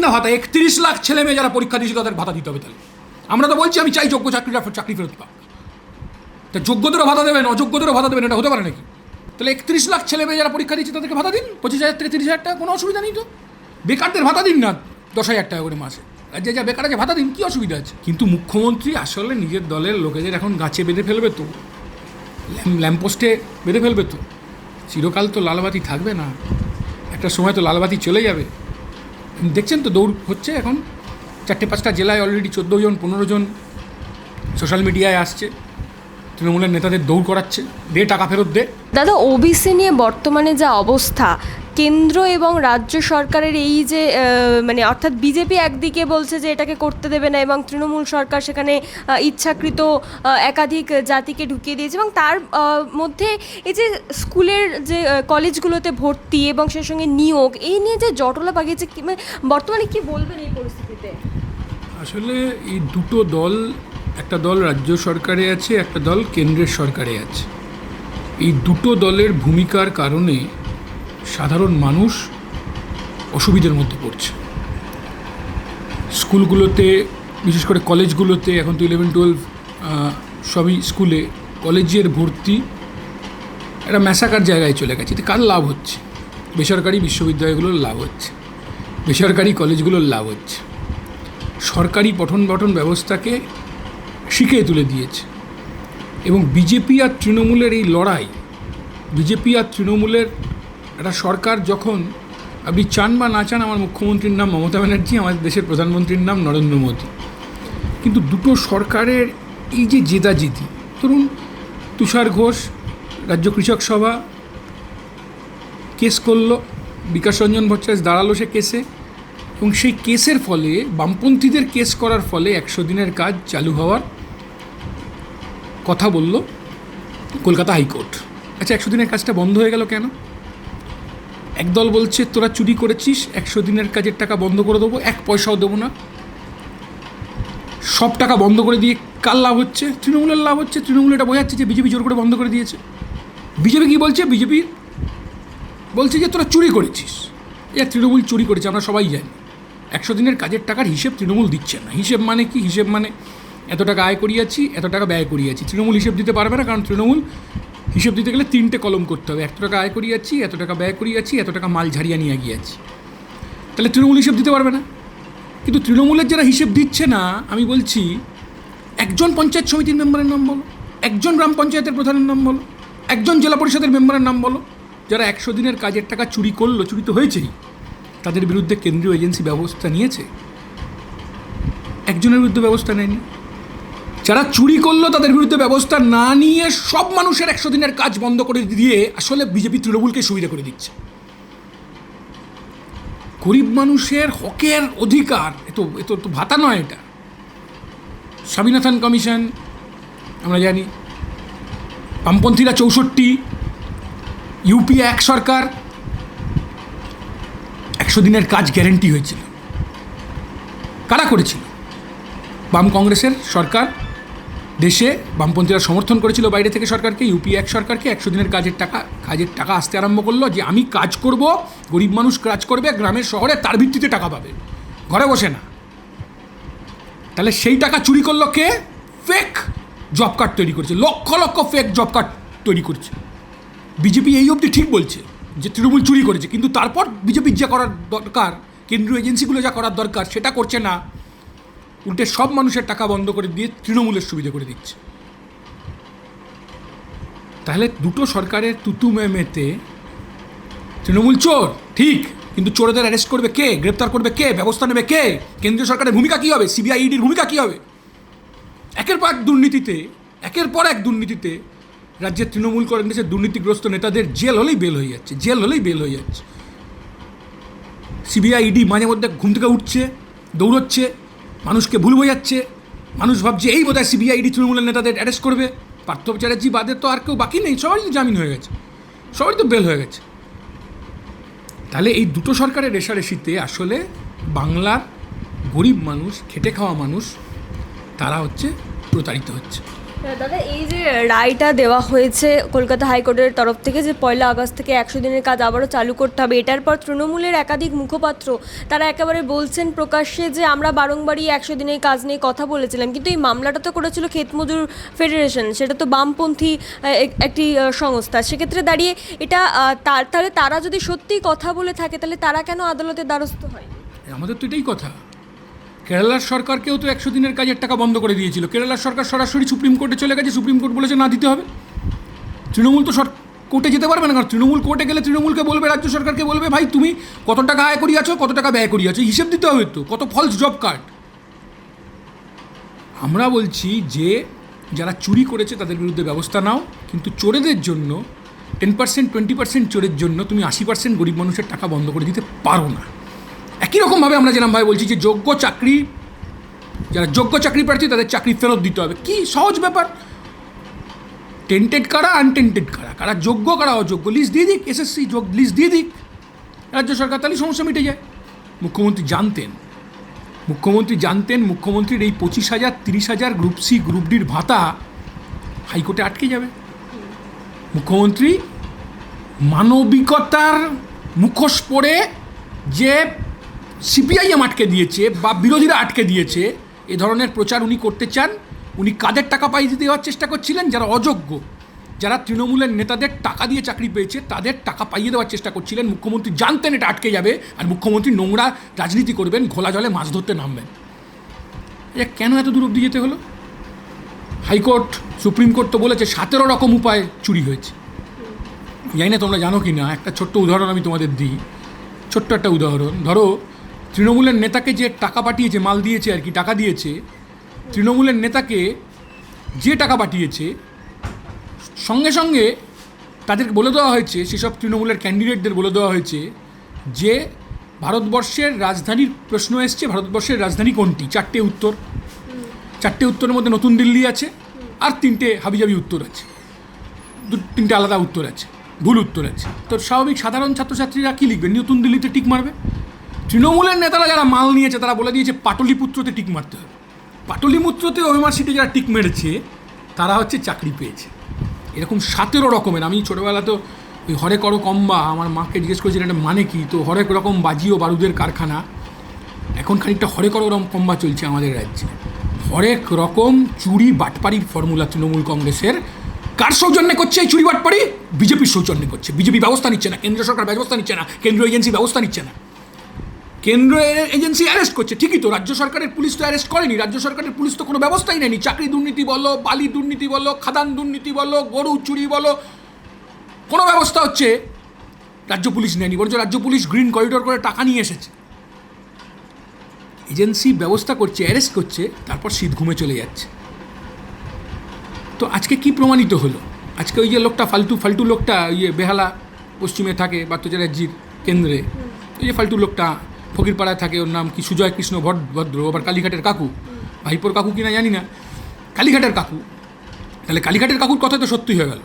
না ভাতা, একত্রিশ লাখ ছেলে মেয়ে যারা পরীক্ষা দিয়েছে তাদের ভাতা দিতে হবে তাহলে। আমরা তো বলছি, আমি চাই যোগ্য চাকরিরা চাকরি ফেরত পাক। তা যোগ্যদেরও ভাতা দেবেন, অযোগ্যদেরও ভাতা দেবেন, এটা হতে পারে নাকি? তাহলে একত্রিশ লাখ ছেলে মেয়ে যারা পরীক্ষা দিচ্ছে তাদেরকে ভাতা দিন? পঁচিশ হাজার থেকে তিরিশ হাজার টাকা, কোনো অসুবিধা নেই তো। বেকারদের ভাতা দিন না, দশ হাজার টাকা করে মাসে। আর যে যা বেকার আছে, ভাতা দিন, কী অসুবিধা আছে? কিন্তু মুখ্যমন্ত্রী আসলে নিজের দলের লোকেদের এখন গাছে বেঁধে ফেলবে তো। ল্যাম্প, ল্যাম্পপোস্টে বেঁধে ফেলবে তো। চিরকাল তো লালবাতি থাকবে না। একটা সময় তো লালবাতি চলে যাবে। দেখছেন তো দৌড় হচ্ছে এখন? চারটে পাঁচটা জেলায় অলরেডি চোদ্দ জন, পনেরো জন সোশ্যাল মিডিয়ায় আসছে। তৃণমূলের নেতাদের দৌড় করাচ্ছে। দে টাকা ফেরত দে। দাদা ওবিসি নিয়ে বর্তমানে যা অবস্থা কেন্দ্র এবং রাজ্য সরকারের এই যে মানে অর্থাৎ বিজেপি একদিকে বলছে যে এটাকে করতে দেবে না এবং তৃণমূল সরকার সেখানে ইচ্ছাকৃত একাধিক জাতিকে ঢুকিয়ে দিয়েছে এবং তার মধ্যে এই যে স্কুলের যে কলেজগুলোতে ভর্তি এবং সেই সঙ্গে নিয়োগ, এই নিয়ে যে জটলা কি- মানে বর্তমানে কি বলবেন এই পরিস্থিতিতে? আসলে এই দুটো দল, একটা দল রাজ্য সরকারে আছে, একটা দল কেন্দ্রের সরকারে আছে। এই দুটো দলের ভূমিকার কারণে সাধারণ মানুষ অসুবিধার মধ্যে পড়ছে। স্কুলগুলোতে, বিশেষ করে কলেজগুলোতে এখন তো ইলেভেন টুয়েলভ সবই স্কুলে, কলেজের ভর্তি একটা ম্যাসাকার জায়গায় চলে গেছে। এতে কার লাভ হচ্ছে? বেসরকারি বিশ্ববিদ্যালয়গুলোর লাভ হচ্ছে, বেসরকারি কলেজগুলোর লাভ হচ্ছে। সরকারি পঠন পঠন ব্যবস্থাকে শিখিয়ে তুলে দিয়েছে। এবং বিজেপি আর তৃণমূলের এই লড়াই, বিজেপি আর তৃণমূলের একটা সরকার যখন আপনি চান বা না চান, আমার মুখ্যমন্ত্রীর নাম মমতা ব্যানার্জি আমাদের দেশের প্রধানমন্ত্রীর নাম নরেন্দ্র মোদী। কিন্তু দুটো সরকারের এই যে জেদাজেদি, ধরুন তুষার ঘোষ, রাজ্য কৃষক সভা, কেস করল, বিকাশ রঞ্জন ভট্টাচার্য দাঁড়াল সে কেসে, এবং সেই কেসের ফলে, বামপন্থীদের কেস করার ফলে একশো দিনের কাজ চালু হওয়ার কথা বলল কলকাতা হাইকোর্ট। আচ্ছা একশো দিনের কাজটা বন্ধ হয়ে গেল কেন? একদল বলছে, তোরা চুরি করেছিস, একশো দিনের কাজের টাকা বন্ধ করে দেবো, এক পয়সাও দেবো না। সব টাকা বন্ধ করে দিয়ে কার লাভ হচ্ছে? তৃণমূলের লাভ হচ্ছে। তৃণমূল এটা বোঝাচ্ছে যে বিজেপি জোর করে বন্ধ করে দিয়েছে। বিজেপি কি বলছে? বিজেপি বলছে যে, তোরা চুরি করেছিস। এ তৃণমূল চুরি করেছে, আমরা সবাই জানি। একশো দিনের কাজের টাকার হিসেব তৃণমূল দিচ্ছে না। হিসেব মানে কি? হিসেব মানে এত টাকা আয় করিয়েছি, এত টাকা ব্যয় করিয়েছি। তৃণমূল হিসেব দিতে পারবে না, কারণ তৃণমূল হিসেব দিতে গেলে তিনটে কলম করতে হবে। এত টাকা আয় করিয়েছি, এত টাকা ব্যয় করিয়েছি, এত টাকা মাল ঝাড়িয়ে নিয়ে গিয়েছি। তাহলে তৃণমূল হিসেব দিতে পারবে না। কিন্তু তৃণমূলের যারা হিসেব দিচ্ছে না, আমি বলছি, একজন পঞ্চায়েত সমিতির মেম্বারের নাম বলো, একজন গ্রাম পঞ্চায়েতের প্রধানের নাম বলো, একজন জেলা পরিষদের মেম্বারের নাম বলো। যারা একশো দিনের কাজের টাকা চুরি করল, চুরি তো হয়েছেই, তাদের বিরুদ্ধে কেন্দ্রীয় এজেন্সি ব্যবস্থা নিয়েছে। একজনের বিরুদ্ধে ব্যবস্থা নেয়নি। যারা চুরি করল তাদের বিরুদ্ধে ব্যবস্থা না নিয়ে সব মানুষের একশো দিনের কাজ বন্ধ করে দিয়ে আসলে বিজেপি তৃণমূলকে সুবিধা করে দিচ্ছে। গরিব মানুষের হকের অধিকার, এ তো এ তো তো ভাতা নয় এটা। স্বামীনাথন কমিশন, আমরা জানি, বামপন্থীরা চৌষট্টি, ইউপি এক সরকার, একশো দিনের কাজ গ্যারেন্টি হয়েছিল। কারা করেছিল? বাম কংগ্রেসের সরকার দেশে বামপন্থীরা সমর্থন করেছিল বাইরে থেকে সরকারকে, ইউপি এক সরকারকে, একশো দিনের কাজের টাকা কাজের টাকা আসতে আরম্ভ করল যে আমি কাজ করব, গরিব মানুষ কাজ করবে, গ্রামের শহরে তার ভিত্তিতে টাকা পাবে। ঘরে বসে না। তাহলে সেই টাকা চুরি করল কে? ফেক জব কার্ড তৈরি করছে। Lakh lakh fake job card তৈরি করছে। বিজেপি এই অবধি ঠিক বলছে যে তৃণমূল চুরি করেছে, কিন্তু তারপর বিজেপির যা করার দরকার, কেন্দ্রীয় এজেন্সিগুলো যা করার দরকার, সেটা করছে না। উল্টে সব মানুষের টাকা বন্ধ করে দিয়ে তৃণমূলের সুবিধা করে দিচ্ছে। তাহলে দুটো সরকারের তুতু মেতে তৃণমূল চোর, ঠিক, কিন্তু চোরদের অ্যারেস্ট করবে কে, গ্রেপ্তার করবে কে, ব্যবস্থা নেবে কে, কেন্দ্রীয় সরকারের ভূমিকা কী হবে, সিবিআই ইডির ভূমিকা কী হবে? একের পর এক দুর্নীতিতে, একের পর এক দুর্নীতিতে রাজ্যের তৃণমূল কংগ্রেসের দুর্নীতিগ্রস্ত নেতাদের জেল হলেই বেল হয়ে যাচ্ছে, জেল হলেই বেল হয়ে যাচ্ছে। সিবিআই ইডি মাঝে মধ্যে ঘুম থেকে উঠছে, দৌড়চ্ছে মানুষকে ভুল বোঝাচ্ছে। মানুষ ভাবছে, এই বোধহয় সিবিআইডি তৃণমূলের নেতাদের অ্যারেস্ট করবে। পার্থ চ্যাটার্জি বাদে তো আর কেউ বাকি নেই, সবারই তো জামিন হয়ে গেছে। সবারই তো বেল হয়ে গেছে। তাহলে এই দুটো সরকারের রেশারেশিতে আসলে বাংলার গরিব মানুষ, খেটে খাওয়া মানুষ, তারা হচ্ছে প্রতারিত হচ্ছে। দাদা, এই যে রায়টা দেওয়া হয়েছে কলকাতা হাইকোর্টের তরফ থেকে যে পয়লা আগস্ট থেকে একশো দিনের কাজ আবারও চালু করতে হবে, এটার পর তৃণমূলের একাধিক মুখপাত্র, তারা একেবারে বলছেন প্রকাশ্যে যে আমরা বারংবারই একশো দিনের কাজ নিয়ে কথা বলেছিলাম, কিন্তু এই মামলাটা তো করেছিল ক্ষেতমজুর ফেডারেশন, সেটা তো বামপন্থী একটি সংস্থা, সেক্ষেত্রে দাঁড়িয়ে এটা তার, তাহলে তারা যদি সত্যিই কথা বলে থাকে, তাহলে তারা কেন আদালতের দ্বারস্থ হয়? আমাদের তো এটাই কথা। কেরালার সরকারকেও তো একশো দিনের কাজের টাকা বন্ধ করে দিয়েছিল। কেরালার সরকার সরাসরি সুপ্রিম কোর্টে চলে গেছে, সুপ্রিম কোর্ট বলেছে, না, দিতে হবে। তৃণমূল তো কোর্টে যেতে পারবে না, কারণ তৃণমূল কোর্টে গেলে তৃণমূলকে বলবে, রাজ্য সরকারকে বলবে, ভাই, তুমি কত টাকা আয় করিয়াছো, কত টাকা ব্যয় করিয়াছো, হিসেব দিতে হবে তো, কত ফলস জব কার্ড আমরা বলছি যে, যারা চুরি করেছে তাদের বিরুদ্ধে ব্যবস্থা নাও, কিন্তু চোরেদের জন্য টেন পার্সেন্ট টোয়েন্টি পার্সেন্ট চোরের জন্য তুমি আশি পার্সেন্ট গরিব মানুষের টাকা বন্ধ করে দিতে পারো না। একই রকমভাবে আমরা যেরকমভাবে বলছি যে যোগ্য চাকরি, যারা যোগ্য চাকরি প্রার্থী তাদের চাকরি ফেরত দিতে হবে। কি সহজ ব্যাপার? টেন্টেড কারা আনটেন্টেড কারা? কারা যোগ্য, কারা অযোগ্য? লিস্ট দিয়ে দিক এসএসসি যোগ লিস্ট দিয়ে দিক। রাজ্য সরকার তাহলে সমস্যা মিটে যায়। মুখ্যমন্ত্রী জানতেন। মুখ্যমন্ত্রী জানতেন, মুখ্যমন্ত্রীর এই পঁচিশ হাজার, তিরিশ হাজার গ্রুপ সি গ্রুপ ডির ভাতা হাইকোর্টে আটকে যাবে। মুখ্যমন্ত্রী মানবিকতার মুখোশ পরে যে সিপিআইএম আটকে দিয়েছে বা বিরোধীরা আটকে দিয়েছে, এ ধরনের প্রচার উনি করতে চান। উনি কাদের টাকা পাইয়ে দেওয়ার চেষ্টা করছিলেন? যারা অযোগ্য, যারা তৃণমূলের নেতাদের টাকা দিয়ে চাকরি পেয়েছে, তাদের টাকা পাইয়ে দেওয়ার চেষ্টা করছিলেন। মুখ্যমন্ত্রী জানতেন এটা আটকে যাবে, আর মুখ্যমন্ত্রী নোংরা রাজনীতি করবেন, ঘোলা জলে মাছ ধরতে নামবেন। এটা কেন এত দূর অব্দি যেতে হলো? হাইকোর্ট, সুপ্রিম কোর্ট তো বলেছে, সতেরো রকম উপায় চুরি হয়েছে। জানি না তোমরা জানো কি না একটা ছোট্ট উদাহরণ আমি তোমাদের দিই। ছোট্ট একটা উদাহরণ, ধরো তৃণমূলের নেতাকে যে টাকা পাঠিয়েছে, মাল দিয়েছে আর কি, টাকা দিয়েছে, তৃণমূলের নেতাকে যে টাকা পাঠিয়েছে, সঙ্গে সঙ্গে তাদেরকে বলে দেওয়া হয়েছে, সেসব তৃণমূলের ক্যান্ডিডেটদের বলে দেওয়া হয়েছে যে ভারতবর্ষের রাজধানীর প্রশ্ন এসছে, ভারতবর্ষের রাজধানী কোনটি? চারটে উত্তর। চারটে উত্তরের মধ্যে নতুন দিল্লি আছে আর তিনটে হাবিজাবি উত্তর আছে। দু, তিনটে আলাদা উত্তর আছে, ভুল উত্তর আছে। তো স্বাভাবিক সাধারণ ছাত্রছাত্রীরা কী লিখবে? নতুন দিল্লিতে টিক মারবে? তৃণমূলের নেতারা যারা মাল নিয়েছে, তারা বলে দিয়েছে পাটলিপুত্রতে টিক মারতে হবে। পাটলিপুত্রতে ওএমআর সিটে যারা টিক মেরেছে, তারা হচ্ছে চাকরি পেয়েছে। এরকম সতেরো রকমের, আমি ছোটোবেলা তো ওই হরে করো কম্বা, আমার মাকে জিজ্ঞেস করেছিলেন এটা মানে কি? তো হরেক রকম বাজি ও বারুদের কারখানা। এখন খানিকটা হরে হরেক রকম কম্বা চলছে আমাদের রাজ্যে। হরেক রকম চুরি বাটপাড়ির ফর্মুলা তৃণমূল কংগ্রেসের। কার সৌজন্যে করছে এই চুরি বাটপাড়ি? বিজেপির সৌজন্যে করছে। বিজেপি ব্যবস্থা নিচ্ছে না, কেন্দ্রীয় সরকার ব্যবস্থা নিচ্ছে না, কেন্দ্রীয় এজেন্সি ব্যবস্থা নিচ্ছে না। কেন্দ্র এজেন্সি অ্যারেস্ট করছে, ঠিকই তো। রাজ্য সরকারের পুলিশ তো অ্যারেস্ট করেনি। রাজ্য সরকারের পুলিশ তো কোনো ব্যবস্থাই নেয়নি। চাকরি দুর্নীতি বলো, বালি দুর্নীতি বলো, খাদান দুর্নীতি বলো, গরু চুরি বলো, কোনো ব্যবস্থা হচ্ছে রাজ্য পুলিশ নেয়নি। বরঞ্চ রাজ্য পুলিশ গ্রিন করিডোর করে টাকা নিয়ে এসেছে। এজেন্সি ব্যবস্থা করছে, অ্যারেস্ট করছে, তারপর শীত ঘুমে চলে যাচ্ছে। তো আজকে কি প্রমাণিত হলো? আজকে ওই যে লোকটা ফালতু ফালতু লোকটা ইয়ে বেহালা পশ্চিমে থাকে বাত্তচারাজ্যির কেন্দ্রে, ওই যে ফালতু লোকটা ফকিরপাড়ায় থাকে, ওর নাম কি সুজয় কৃষ্ণ ভদ্র, আবার কালীঘাটের কাকু। ভাইপোর কাকু কিনা জানি না। কালীঘাটের কাকু। তাহলে কালীঘাটের কাকুর কথা তো সত্যি হয়ে গেল।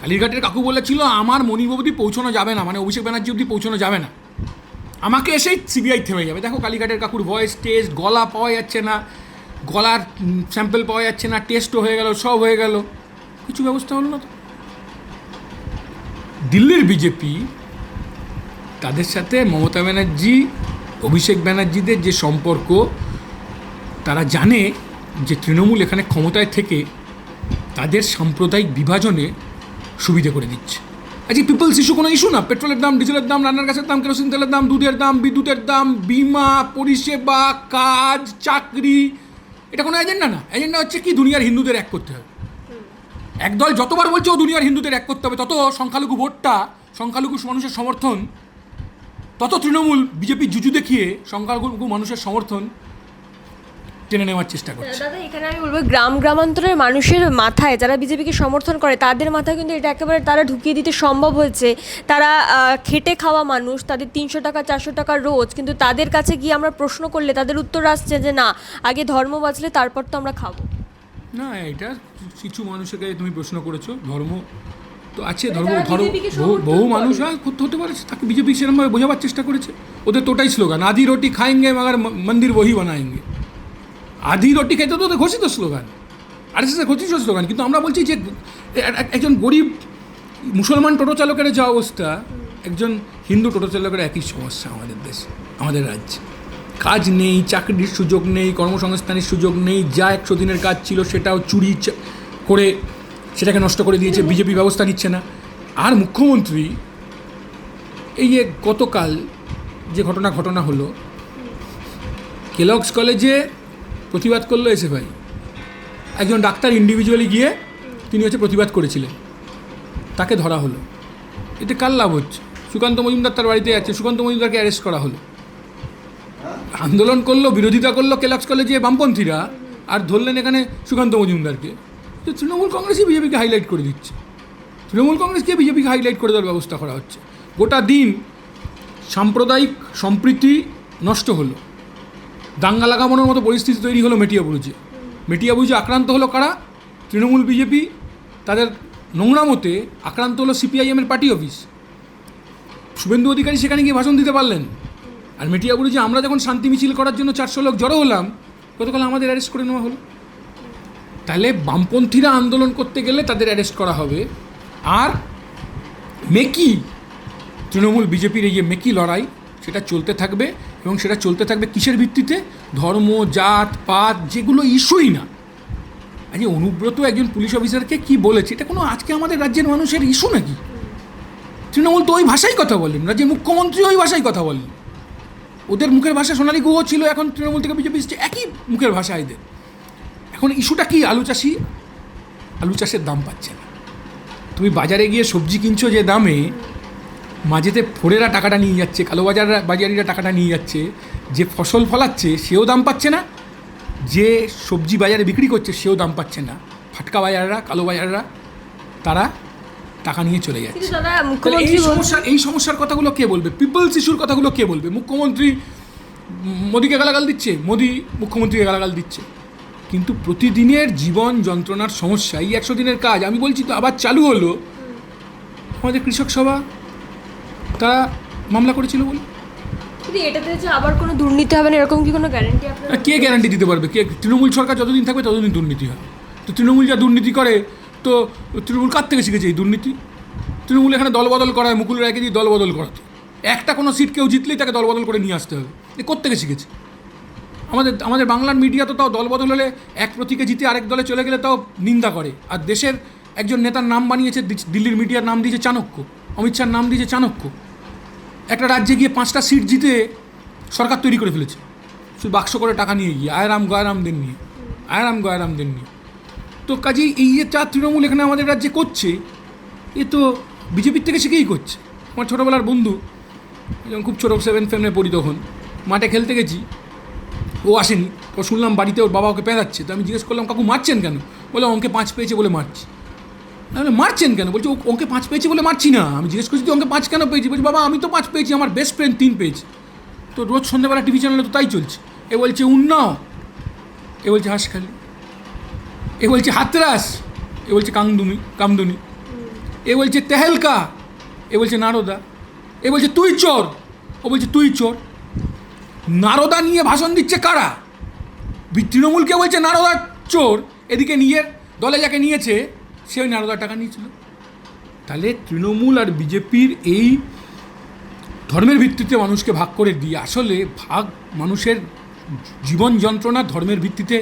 কালীঘাটের কাকু বলেছিল, আমার মনির অবধি পৌঁছানো যাবে না মানে অভিষেক ব্যানার্জি অবধি পৌঁছানো যাবে না। আমাকে এসেই সিবিআই থেমে যাবে। দেখো, কালীঘাটের কাকুর ভয়েস টেস্ট গলা পাওয়া যাচ্ছে না। গলার স্যাম্পেল পাওয়া যাচ্ছে না টেস্টও হয়ে গেল, সব হয়ে গেল। কিছু ব্যবস্থা হলো না তো? দিল্লির বিজেপি তাদের সাথে মমতা ব্যানার্জি অভিষেক ব্যানার্জিদের যে সম্পর্ক, তারা জানে যে তৃণমূল এখানে ক্ষমতায় থেকে তাদের সাম্প্রদায়িক বিভাজনে সুবিধে করে দিচ্ছে। আজকে পিপলস ইস্যু কোনো ইস্যু না? পেট্রোলের দাম, ডিজেলের দাম, রান্নার গ্যাসের দাম, কেরোসিন তেলের দাম, দুধের দাম, বিদ্যুতের দাম, বিমা, পরিষেবা, কাজ, চাকরি, এটা কোনো এজেন্ডা না? এজেন্ডা হচ্ছে কি? দুনিয়ার হিন্দুদের এক করতে হবে। একদল যতবার বলছে ও দুনিয়ার হিন্দুদের এক করতে হবে, তত সংখ্যালঘু ভোটটা, সংখ্যালঘু মানুষের সমর্থন তত তৃণমূল বিজেপি জুজু দেখিয়ে সংখ্যালঘু মানুষের সমর্থন টেনে নেওয়ার চেষ্টা করছে। দাদা এখানে আমি বলব গ্রাম গ্রামান্তরের মানুষের মাথায় যারা বিজেপিকে সমর্থন করে তাদের মাথায় কিন্তু এটা একেবারে তারা ঢুকিয়ে দিতে সম্ভব হয়েছে। তারা খেটে খাওয়া মানুষ তাদের তিনশো টাকা চারশো টাকা রোজ কিন্তু তাদের কাছে গিয়ে আমরা প্রশ্ন করলে তাদের উত্তর আসছে যে না আগে ধর্ম বাঁচলে তারপর তো আমরা খাব। না এটা কিছু মানুষকে তুমি প্রশ্ন করেছ ধর্ম তো আছে ধর্ম ধর্ম বহু মানুষ হতে পারে তাকে বিজেপি সেরকমভাবে বোঝাবার চেষ্টা করেছে। ওদের তোটাই স্লোগান আধি রুটি খাইঙ্গে মগার মন্দির বহি বানায়ঙ্গে। আধি রুটি খাইতে তো ওদের ঘোষিত স্লোগান। আর সে ঘোষিত স্লোগান কিন্তু আমরা বলছি যে একজন গরিব মুসলমান টোটো চালকের যা অবস্থা একজন হিন্দু টোটো চালকের একই সমস্যা আমাদের দেশে আমাদের রাজ্যে। কাজ নেই চাকরির সুযোগ নেই কর্মসংস্থানের সুযোগ নেই যা একশো দিনের কাজ ছিল সেটাও চুরি করে সেটাকে নষ্ট করে দিয়েছে, বিজেপি ব্যবস্থা নিচ্ছে না। আর মুখ্যমন্ত্রী, এই যে গতকাল যে ঘটনা ঘটনা হলো কেলক্স কলেজে প্রতিবাদ করল এসে ভাই একজন ডাক্তার ইন্ডিভিজুয়ালি গিয়ে তিনি হচ্ছে প্রতিবাদ করেছিলেন। তাকে ধরা হলো। এতে কার লাভ হচ্ছে? সুকান্ত মজুমদার তার বাড়িতে আছে, সুকান্ত মজুমদারকে অ্যারেস্ট করা হলো। আন্দোলন করল, বিরোধিতা করল কেলক্স কলেজে বামপন্থীরা, আর ধরলেন এখানে সুকান্ত মজুমদারকে। তো তৃণমূল কংগ্রেসই বিজেপিকে হাইলাইট করে দিচ্ছে। তৃণমূল কংগ্রেসকে বিজেপিকে হাইলাইট করে দেওয়ার ব্যবস্থা করা হচ্ছে। গোটা দিন সাম্প্রদায়িক সম্প্রীতি নষ্ট হলো। দাঙ্গা লাগানোর মতো পরিস্থিতি তৈরি হলো মেটিয়াবুরুজে মেটিয়াবুরুজে আক্রান্ত হলো কারা? তৃণমূল বিজেপি, তাদের নোংরা মতে আক্রান্ত হলো সিপিআইএমের পার্টি অফিস শুভেন্দু অধিকারী সেখানে গিয়ে ভাষণ দিতে পারলেন। আর মেটিয়াবুরুজে আমরা যখন শান্তি মিছিল করার জন্য চারশো লোক জড়ো হলাম, গতকাল আমাদের অ্যারেস্ট করে নেওয়া হলো। তাহলে বামপন্থীরা আন্দোলন করতে গেলে তাদের অ্যারেস্ট করা হবে। আর মেকি, তৃণমূল বিজেপির এই যে মেকি লড়াই, সেটা চলতে থাকবে এবং সেটা চলতে থাকবে কিসের ভিত্তিতে? ধর্ম, জাত, পাত, যেগুলো ইস্যুই না। আজ অনুব্রত একজন পুলিশ অফিসারকে কি বলেছে? এটা কোনো আজকে আমাদের রাজ্যের মানুষের ইস্যু নাকি? তৃণমূল তো ওই ভাষায় কথা বলেন, রাজ্যের মুখ্যমন্ত্রী ওই ভাষায় কথা বলেন। ওদের মুখের ভাষা সোনালী গুহ ছিল, এখন তৃণমূল থেকে বিজেপি একই মুখের ভাষা এদের। এখন ইস্যুটা কি? আলু চাষি আলু চাষের দাম পাচ্ছে না। তুমি বাজারে গিয়ে সবজি কিনছো যে দামে মাঝেতে ফোরেরা টাকাটা নিয়ে যাচ্ছে কালো বাজাররা বাজারিরা টাকাটা নিয়ে যাচ্ছে যে ফসল ফলাচ্ছে সেও দাম পাচ্ছে না যে সবজি বাজারে বিক্রি করছে সেও দাম পাচ্ছে না। ফাটকা বাজাররা কালো বাজাররা তারা টাকা নিয়ে চলে যাচ্ছে। এই সমস্যা এই সমস্যার কথাগুলো কে বলবে? পিপলস ইস্যুর কথাগুলো কে বলবে? মুখ্যমন্ত্রী মোদিকে গালাগাল দিচ্ছে? মোদি মুখ্যমন্ত্রীকে গালাগাল দিচ্ছে। কিন্তু প্রতিদিনের জীবন যন্ত্রণার সমস্যা এই একশো দিনের কাজ। আমি বলছি তো আবার চালু হলো? আমাদের কৃষক সভা তারা মামলা করেছিল বলে কিন্তু এটাতে যে আবার কোনো দুর্নীতি হবে না এরকম কি কোনো গ্যারান্টি আপনার কে গ্যারান্টি দিতে পারবে? কে? তৃণমূল সরকার যতদিন থাকবে ততদিন দুর্নীতি হয়। তো তৃণমূল যা দুর্নীতি করে তো তৃণমূল কার থেকে শিখেছে এই দুর্নীতি? তৃণমূল এখানে দলবদল করায় মুকুল রায়কে দিয়ে দলবদল করাতো। একটা কোনো সিট কেউ জিতলেই তাকে দলবদল করে নিয়ে আসতে হবে। এ কোত্থেকে শিখেছে? আমাদের আমাদের বাংলার মিডিয়া তো তাও দলবদল হলে এক প্রতীকে জিতে আরেক দলে চলে গেলে তাও নিন্দা করে। আর দেশের একজন নেতার নাম বানিয়েছে দিল্লির মিডিয়ার নাম দিয়েছে চাণক্য। অমিত শাহর নাম দিয়েছে চাণক্য। একটা রাজ্যে গিয়ে পাঁচটা সিট জিতে সরকার তৈরি করে ফেলেছে। শুধু বাক্স করে টাকা নিয়ে গিয়ে, আয়রাম গয়রামদের নিয়ে, আয়রাম গয়রামদের নিয়ে। তো কাজেই এই যে চা তৃণমূল এখানে আমাদের রাজ্যে করছে, এ তো বিজেপির থেকে শিখেই করছে। আমার ছোটোবেলার বন্ধু খুব ছোটো সেভেন ফেভেনে পড়ি তখন, মাঠে খেলতে গেছি। ও আসেনি। ও শুনলাম বাড়িতে ওর বাবা ওকে পেঁচাচ্ছে তো আমি জিজ্ঞেস করলাম, কাকু, মারছেন কেন? বলে অঙ্কে পাঁচ পেয়েছে বলে মারছি। আমি মারছেন কেন? বলছে অঙ্কে পাঁচ পেয়েছে বলে মারছি না। আমি জিজ্ঞেস করছি, তুই অঙ্কে পাঁচ কেন পেয়েছি বলছি, বাবা, আমি তো পাঁচ পেয়েছি, আমার বেস্ট ফ্রেন্ড তিন পেয়েছি। তো রোজ সন্ধ্যেবেলা টিভি চ্যানেলে তো তাই চলছে। এ বলছে উন্নাও এ বলছে হাসখালি এ বলছে, হাতরাস। এ বলছে, কামদুনি কামদুনি। এ বলছে, তেহেলকা। এ বলছে, নারদা। এ বলছে, তুই চোর। ও বলছে, তুই চোর। নারদা নিয়ে ভাষণ দিচ্ছে কারা? তৃণমূলকে বলছে নারদা চোর এদিকে নিজের দলে যাকে নিয়েছে সে ওই নারদার টাকা নিয়েছিল। তাহলে তৃণমূল আর বিজেপির এই ধর্মের ভিত্তিতে মানুষকে ভাগ করে দিয়ে আসলে ভাগ মানুষের জীবন যন্ত্রণা ধর্মের ভিত্তিতে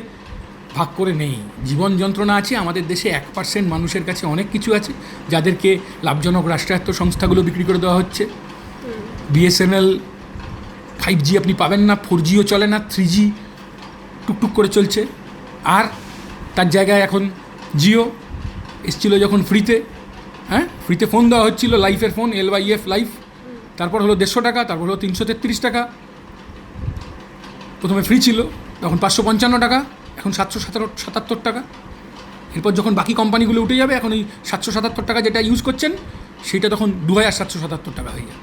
ভাগ করে নেই। জীবন যন্ত্রণা আছে আমাদের দেশে এক পার্সেন্ট মানুষের কাছে অনেক কিছু আছে যাদেরকে লাভজনক রাষ্ট্রায়ত্ত সংস্থাগুলো বিক্রি করে দেওয়া হচ্ছে। বিএসএনএল ফাইভ জি আপনি পাবেন না ফোর জিও চলে না থ্রি জি টুকটুক করে চলছে। আর তার জায়গায় এখন জিও এসছিল যখন ফ্রিতে হ্যাঁ? ফ্রিতে ফোন দেওয়া হচ্ছিল লাইফের ফোন এল বাই এফ লাইফ তারপর হলো দেড়শো টাকা, তারপর হলো তিনশো তেত্রিশ টাকা। প্রথমে ফ্রি ছিল, তখন পাঁচশো পঞ্চান্ন টাকা, এখন সাতশো সাতাত্তর টাকা। এরপর যখন বাকি কোম্পানিগুলো উঠে যাবে, এখন ওই সাতশো সাতাত্তর টাকা যেটা ইউজ করছেন সেটা তখন দু হাজার সাতশো সাতাত্তর টাকা হয়ে যাবে।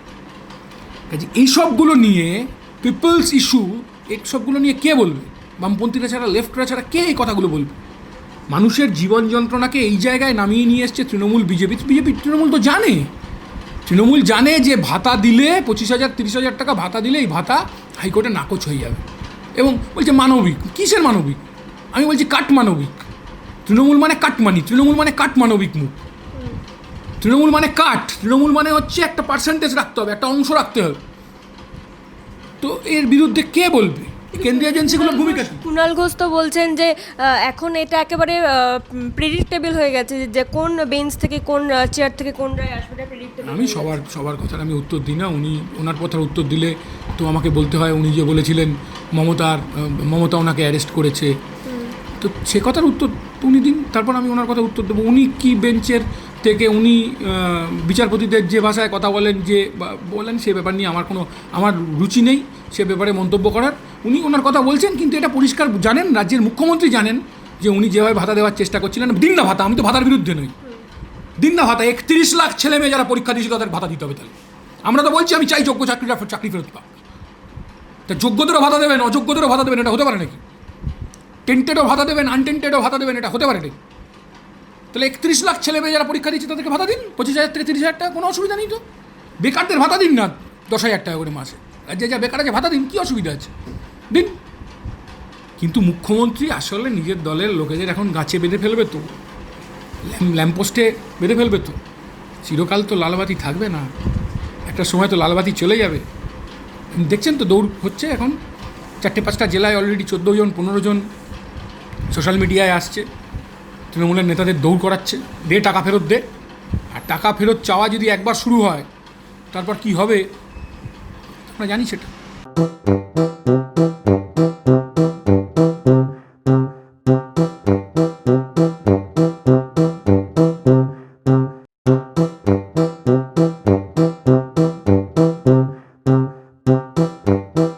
কাজে এইসবগুলো নিয়ে পিপলস ইস্যু এইসবগুলো নিয়ে কে বলবে? বামপন্থীরা ছাড়া লেফটরা ছাড়া কে এই কথাগুলো বলবে? মানুষের জীবন যন্ত্রণাকে এই জায়গায় নামিয়ে নিয়ে এসছে তৃণমূল বিজেপি। বিজেপি, তৃণমূল তো জানে। তৃণমূল জানে যে ভাতা দিলে পঁচিশ হাজার, তিরিশ হাজার টাকা ভাতা দিলে এই ভাতা হাইকোর্টে নাকচ হয়ে যাবে। এবং বলছে মানবিক, কিসের মানবিক? আমি বলছি কাট মানবিক তৃণমূল মানে কাটমানি তৃণমূল মানে কাটমানবিক মুখ। তৃণমূল মানে কাঠ তৃণমূল মানে হচ্ছে একটা পার্সেন্টেজ রাখতে হবে একটা অংশ রাখতে হবে। তো এর বিরুদ্ধে কে বলবে? কেন্দ্রীয় এজেন্সিগুলোর ভূমিকা কুণাল ঘোষ তো বলছেন যে এখন এটা একেবারে প্রেডিক্টেবল হয়ে গেছে যে কোন বেঞ্চ থেকে কোন চেয়ার থেকে কোন রায় আসবে আমি সবার সবার কথার আমি উত্তর দিই না উনি ওনার কথার উত্তর দিলে তো আমাকে বলতে হয় উনি যে বলেছিলেন মমতার মমতা ওনাকে অ্যারেস্ট করেছে। তো সে কথার উত্তর উনি দিন তারপর আমি ওনার কথা উত্তর দেবো। উনি কি বেঞ্চের থেকে উনি বিচারপতিদের যে ভাষায় কথা বলেন, যে বলেন, সে ব্যাপার নিয়ে আমার কোনো, আমার রুচি নেই সে ব্যাপারে মন্তব্য করার। উনি ওনার কথা বলছেন, কিন্তু এটা পরিষ্কার জানেন, রাজ্যের মুখ্যমন্ত্রী জানেন যে উনি যেভাবে ভাতা দেওয়ার চেষ্টা করছিলেন। দিন না ভাতা, আমি তো ভাতার বিরুদ্ধে নই। দিন না ভাতা, একত্রিশ লাখ ছেলে মেয়ে যারা পরীক্ষা দিয়েছে তাদের ভাতা দিতে হবে তাহলে। আমরা তো বলছি, আমি চাই যোগ্য চাকরিরা চাকরি ফেরত পাক। তা যোগ্যদেরও ভাতা দেবেন, অযোগ্যদেরও ভাতা দেবেন, এটা হতে পারে নাকি? টেন্টেডও ভাতা দেবেন আনটেন্টেডও ভাতা দেবেন, এটা হতে পারে নাকি? তাহলে একত্রিশ লাখ ছেলে মেয়ে যারা পরীক্ষা দিচ্ছে তাদেরকে ভাতা দিন? পঁচিশ হাজার থেকে তিরিশ হাজার টাকা, কোনো অসুবিধা নেই তো? বেকারদের ভাতা দিন না, দশ হাজার টাকা করে মাসে। আর যে যা বেকার আছে, ভাতা দিন, কী অসুবিধা আছে? দিন। কিন্তু মুখ্যমন্ত্রী আসলে নিজের দলের লোকেদের এখন গাছে বেঁধে ফেলবে তো। ল্যাম্প, ল্যাম্পপোস্টে বেঁধে ফেলবে তো। চিরকাল তো লালবাতি থাকবে না। একটা সময় তো লালবাতি চলে যাবে। দেখছেন তো দৌড় হচ্ছে এখন? চারটে পাঁচটা জেলায় অলরেডি চোদ্দ জন, পনেরো জন সোশ্যাল মিডিয়ায় আসছে। তৃণমূলের নেতাদের দৌড় করাচ্ছে, দে টাকা ফেরত দে। আর টাকা ফেরত চাওয়া যদি একবার শুরু হয়, তারপর কি হবে? আমরা জানি সেটা।